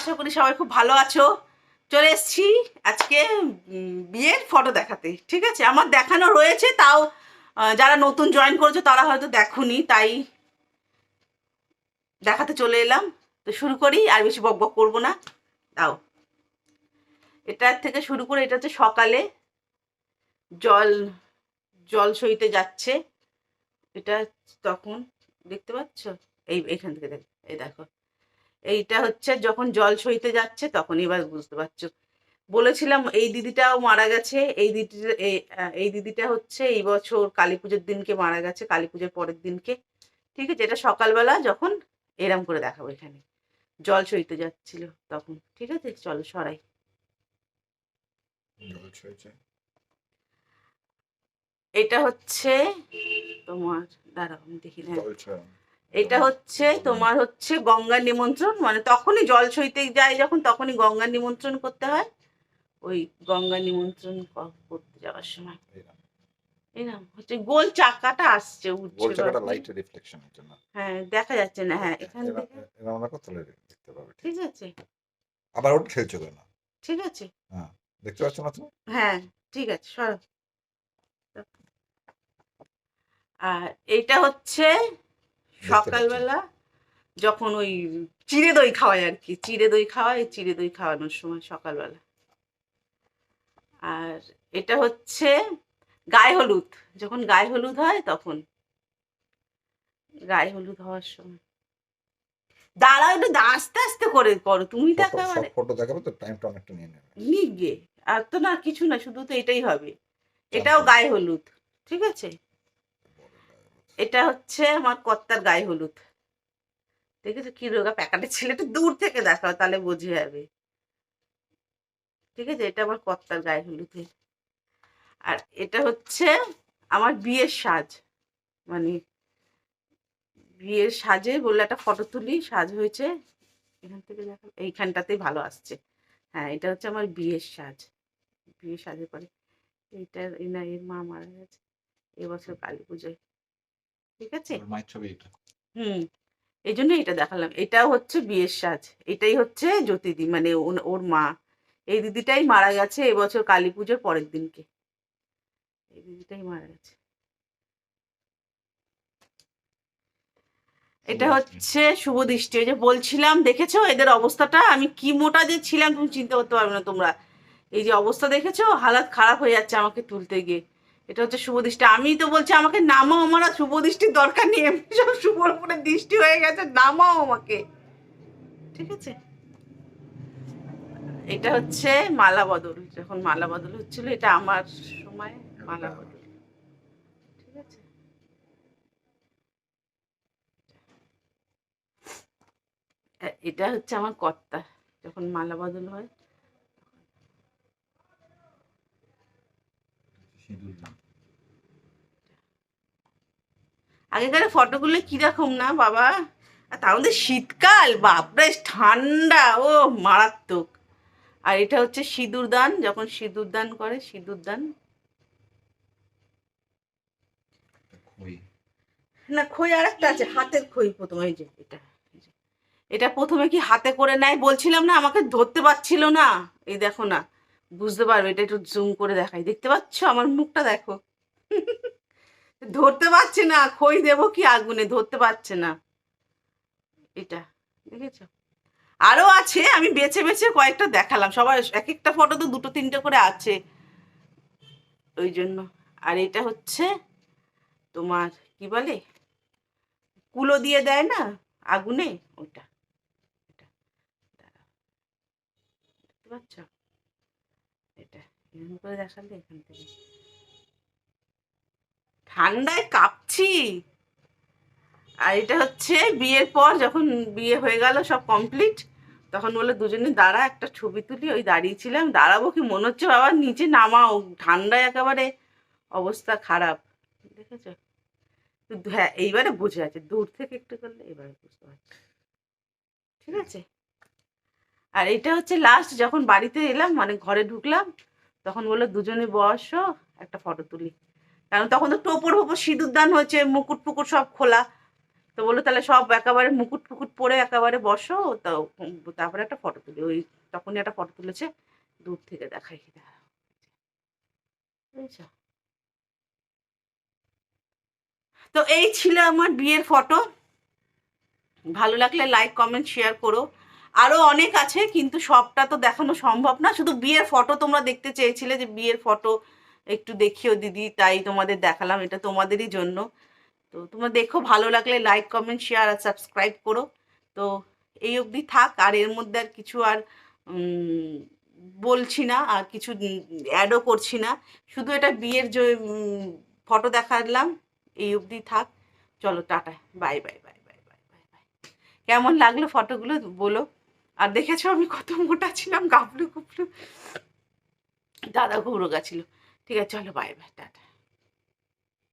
আশা করি সবাই খুব ভালো আছো। চলে এসেছি আজকে বিয়ের ফটো দেখাতে, ঠিক আছে? আমার দেখানো রয়েছে, তাও যারা নতুন জয়েন করেছ, তারা হয়তো দেখোনি, তাই দেখাতে চলে এলাম। তো শুরু করি, আর বেশি বক বক করব না। তাও এটার থেকে শুরু করে এটা হচ্ছে সকালে জল জল সইতে যাচ্ছে। এটা তখন দেখতে পাচ্ছ? এই, এখান থেকে দেখ, এই দেখো। এইটা হচ্ছে যখন জল সইতে যাচ্ছে তখন এবার বুঝতে পারছ। বলেছিলাম এই দিদিটাও মারা গেছে। এই দিদি এই- দিদিটা হচ্ছে এই বছর কালী পুজোর দিনকে মারা গেছে, কালী পুজোর পরের দিনকে। ঠিক আছে? এটা সকালবেলা যখন এরম করে দেখাবো এখানে। জল সইতে যাচ্ছিল তখন। ঠিক আছে? চলো সরাই। এটা হচ্ছে তোমার দাঁড়াও আমি দেখি ছয় এটা হচ্ছে তোমার হচ্ছে গঙ্গার নিমন্ত্রণ মানে তখনই জল সইতে যায় যখন তখনই গঙ্গার নিমন্ত্রণ করতে হয়। ওই গঙ্গা নিমন্ত্রণ করতে যাওয়ার সময়। এরকম। হচ্ছে গোল চাকাটা আসছে উঠছে গোল চাকাটা লাইটের রিফ্লেকশনের জন্য। হ্যাঁ দেখা যাচ্ছে না হ্যাঁ এখান থেকে। এরা আমরা কত দেখতে পাবে ঠিক। আছে। আবার ওটা ঠেলছে কেন? ঠিক আছে। দেখতে পাচ্ছ না তুমি হ্যাঁ ঠিক আছে সর। আর এইটা হচ্ছে সকালবেলা যখন ওই চিড়ে দই খাওয়ায় আর কি চিড়ে দই খাওয়ায় চিড়ে দই খাওয়ানোর সময় সকালবেলা। আর এটা হচ্ছে গায়ে হলুদ যখন গায়ে হলুদ হয় তখন। গায়ে হলুদ হওয়ার সময়। দাঁড়াও একটু আস্তে আস্তে করে করো তুমি তো একেবারে ফটো দেখাবে তো টাইমটা অনেকটা নিয়ে নেবে। নিগে। আর তো না কিছু না শুধু তো এটাই হবে। এটাও গায়ে হলুদ ঠিক আছে? এটা হচ্ছে আমার কর্তার গায়ে হলুদ। দেখেছ কি রোগা প্যাকাটে ছেলেটা দূর থেকে দেখাও তাহলে বোঝে যাবে। ঠিক আছে? এটা আমার কর্তার গায়ে হলুদের আর এটা হচ্ছে আমার বিয়ের সাজ। মানে বিয়ের সাজে বললে একটা ফটো তুলি সাজ হয়েছে। এখান থেকে দেখা এইখানটাতেই ভালো আসছে। হ্যাঁ এটা হচ্ছে আমার বিয়ের সাজ। বিয়ের সাজে পরে এইটা এই না এর মা মারা গেছে। এবছর কালী পুজোয়। ঠিক আছে? এটা। হুম। এই জন্য এটা দেখালাম। এটা হচ্ছে বিয়ের সাজ। এটাই হচ্ছে জ্যোতিদি মানে ওর মা। এই দিদিটাই মারা গেছে এবছর কালী পুজোর পরের দিনকে। এই দিদিটাই মারা গেছে। এটা হচ্ছে শুভ দৃষ্টি। ওই যে বলছিলাম দেখেছ? এদের অবস্থাটা? আমি কি মোটা যে ছিলাম তুমি চিন্তা করতে পারবে না তোমরা। এই যে অবস্থা দেখেছ? হালাত খারাপ হয়ে যাচ্ছে আমাকে তুলতে গিয়ে। এটা হচ্ছে শুভ দৃষ্টি। আমি তো বলছি আমাকে নামাও আমার আর শুভ দৃষ্টির দরকার নেই। এমনি সব শুভর উপরে দৃষ্টি হয়ে গেছে নামাও আমাকে। ঠিক আছে? এটা হচ্ছে মালা বদল। যখন মালা বদল হচ্ছিল এটা আমার সময় মালা বদল। ঠিক আছে? এটা হচ্ছে আমার কর্তা যখন মালা বদল হয়। আগেকার ফটোগুলো কীরকম না বাবা? আর তার মধ্যে শীতকাল বাপরে ঠান্ডা ও মারাত্মক। আর এটা হচ্ছে সিঁদুর দান যখন সিঁদুর দান করে সিঁদুর দান। না খই আর একটা আছে হাতের খই প্রথমে এই যে এটা। এটা প্রথমে কি হাতে করে নেয় বলছিলাম না? আমাকে ধরতে পারছিল না। এই দেখো না, বুঝতে পারবে, এটা একটু জুম করে দেখাই। দেখতে পাচ্ছ? আমার মুখটা দেখো। ধরতে পারছে না, খই দেবো কি আগুনে? ধরতে পারছে না। এটা, দেখেছ? আরও আছে, আমি বেছে বেছে কয়েকটা দেখালাম। সবার এক একটা ফটো তো দুটো তিনটে করে আছে। ওই জন্য। আর এটা হচ্ছে তোমার, কি বলে? কুলো দিয়ে দেয় না? আগুনে? ওটা এটা দাঁড়াও। দেখতে পাচ্ছ এটা এরকম করে দেখালে এখান থেকে। ঠান্ডায় কাঁপছি। আর এটা হচ্ছে বিয়ের পর যখন বিয়ে হয়ে গেল সব কমপ্লিট তখন বলে দুজনে, দাঁড়া, একটা ছবি তুলি। ওই দাঁড়িয়েছিলাম। দাঁড়াবো কি? মনে হচ্ছে বাবা নিচে নামাও। ঠান্ডায় একেবারে অবস্থা খারাপ। দেখেছ? হ্যাঁ এইবারে বুঝে যাচ্ছে দূর থেকে একটু করলে এবারে বুঝতে পারছি। ঠিক আছে? আর এটা হচ্ছে লাস্ট যখন বাড়িতে এলাম মানে ঘরে ঢুকলাম, তখন বলল, দুজনে বসো, একটা ফটো তুলি। কারণ তখন তো টোপর ফোপর সিঁদুর দান হয়েছে, মুকুট ফুকুট সব খোলা। তো বলল, তাহলে সব একেবারে মুকুট ফুকুট পরে একেবারে বসো, তো, তারপরে একটা ফটো তুলি। ওই তখনই একটা ফটো তুলেছে, দূর থেকে দেখাই। বুঝেছ? তো এই ছিল আমার বিয়ের ফটো ভালো লাগলে লাইক কমেন্ট শেয়ার করো। আরও অনেক আছে, কিন্তু সবটা তো দেখানো সম্ভব না। শুধু বিয়ের ফটো তোমরা দেখতে চেয়েছিলে যে বিয়ের ফটো একটু দেখিও দিদি, তাই তোমাদের দেখালাম, এটা তোমাদেরই জন্য। তো তোমরা দেখো, ভালো লাগলে লাইক কমেন্ট শেয়ার আর সাবস্ক্রাইব করো। তো এই অবধি থাক, আর এর মধ্যে আর কিছু আর বলছি না, আর কিছু অ্যাডও করছি না। শুধু এটা বিয়ের যে ফটো দেখালাম, এই অবধি থাক। চলো, tata bye bye bye bye bye bye bye কেমন লাগল ফটোগুলো বলো। আর দেখেছ আমি কত মোটা ছিলাম গাবলু গুবলু দাদা ঘুরো গেছিল ঠিক আছে, চলো বাই বাই টাটা।